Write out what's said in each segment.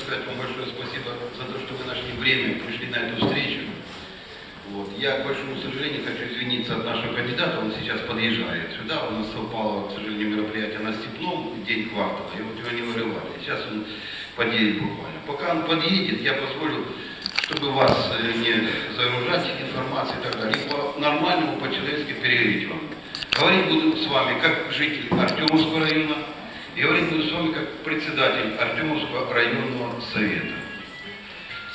сказать вам большое спасибо за то, что вы нашли время, пришли на эту встречу. Вот. Я, к большому сожалению, хочу извиниться от нашего кандидата, он сейчас подъезжает сюда, у нас совпало, к сожалению, мероприятие на Степном, день квартала, и вот его не вырывали. Сейчас он подъедет буквально. Пока он подъедет, я позволю, чтобы вас э, не загружать информацией и так далее, по нормальному, по-человечески переварить вам. Говорить буду с вами как житель Артемовского района, буду с вами как председатель Артемовского районного совета.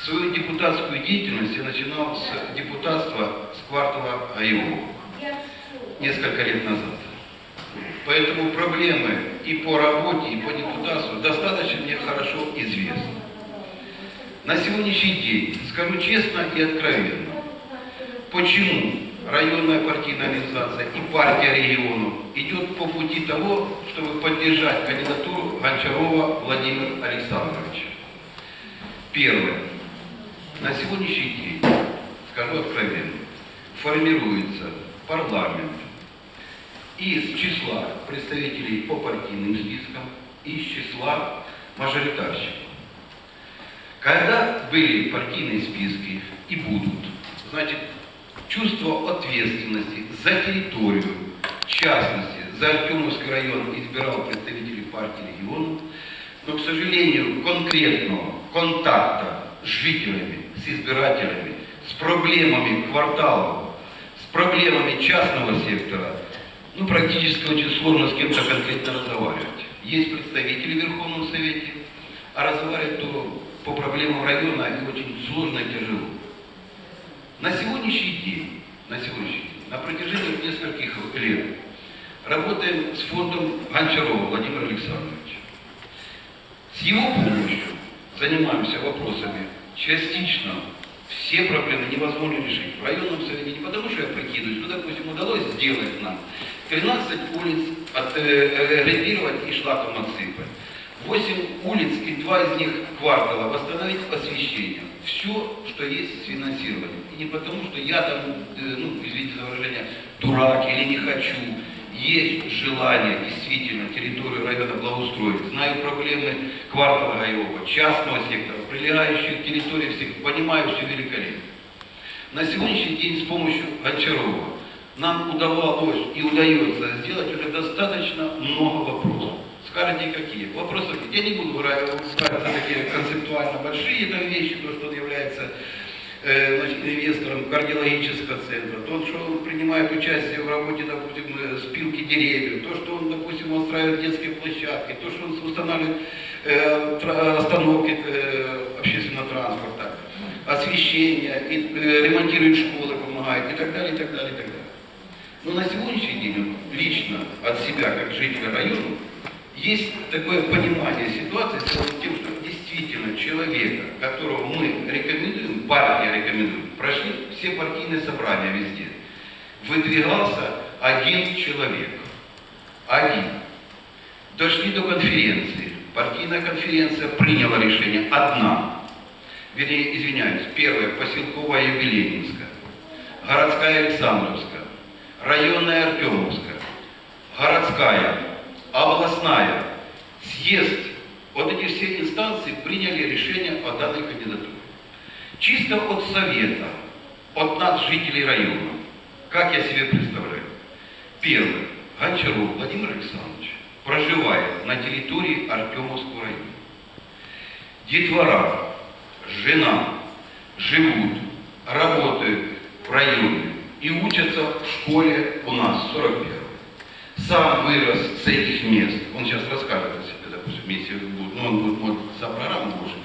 Свою депутатскую деятельность я начинал с депутатства с квартала АИО несколько лет назад. Поэтому проблемы и по работе, и по депутатству достаточно мне хорошо известны. На сегодняшний день, скажу честно и откровенно, почему районная партийная организация и партия регионов идет по пути того, чтобы поддержать кандидатуру Гончарова Владимира Александровича. Первое. На сегодняшний день, скажу откровенно, формируется парламент из числа представителей по партийным спискам, из числа мажоритарщиков. Когда были партийные списки и будут, значит, чувство ответственности за территорию, в частности, за Артемовский район избирал представителей партии регионов, но, к сожалению, конкретного контакта с жителями, с избирателями, с проблемами кварталов, с проблемами частного сектора, ну, практически очень сложно с кем-то конкретно разговаривать. Есть представители в Верховном Совете, а разговаривать то по проблемам района и очень сложно и тяжело. На сегодняшний день, на сегодняшний день, на протяжении нескольких лет работаем с фондом Гончарова Владимира Александровича. С его помощью занимаемся вопросами частично все проблемы невозможно решить. В районном совете не потому, что я прикидываюсь, ну, допустим, удалось сделать нам 13 улиц отремонтировать и шлаком отсыпать. 8 улиц и 2 из них квартала восстановить освещение. Все, что есть с финансированием. И не потому, что я там, э, ну, извините за выражение, дурак или не хочу. Есть желание действительно территорию района благоустроить. Знаю проблемы квартала Гаева, частного сектора, прилегающих территорий всех. Понимаю все великолепно. На сегодняшний день с помощью Гончарова нам удавалось и удается сделать уже достаточно много вопросов. Скажете, какие? Вопросы, я не буду говорить такие концептуально большие там вещи, то, что он является э, значит, инвестором кардиологического центра, то, что он принимает участие в работе, допустим, э, спилки деревьев, то, что он, допустим, устраивает детские площадки, то, что он устанавливает э, остановки э, общественного транспорта, освещение, и, э, ремонтирует школы, помогает и так далее, и так далее, и так далее. Но на сегодняшний день лично от себя, как жителя района, есть такое понимание ситуации с тем, что действительно человека, которого мы рекомендуем, партия рекомендует, прошли все партийные собрания везде, выдвигался один человек. Один. Дошли до конференции. Партийная конференция приняла решение. Одна. Вернее, извиняюсь, первая поселковая Юбилейнинская, городская Александровская, районная Артемовская, городская, областная, съезд, вот эти все инстанции приняли решение о данной кандидатуре. Чисто от совета, от нас, жителей района, как я себе представляю. Первое. Гончаров Владимир Александрович проживает на территории Артемовского района. Детвора, жена живут, работают в районе и учатся в школе у нас, 41 Сам вырос с этих мест. Он сейчас расскажет будет, ну, он может, программу больше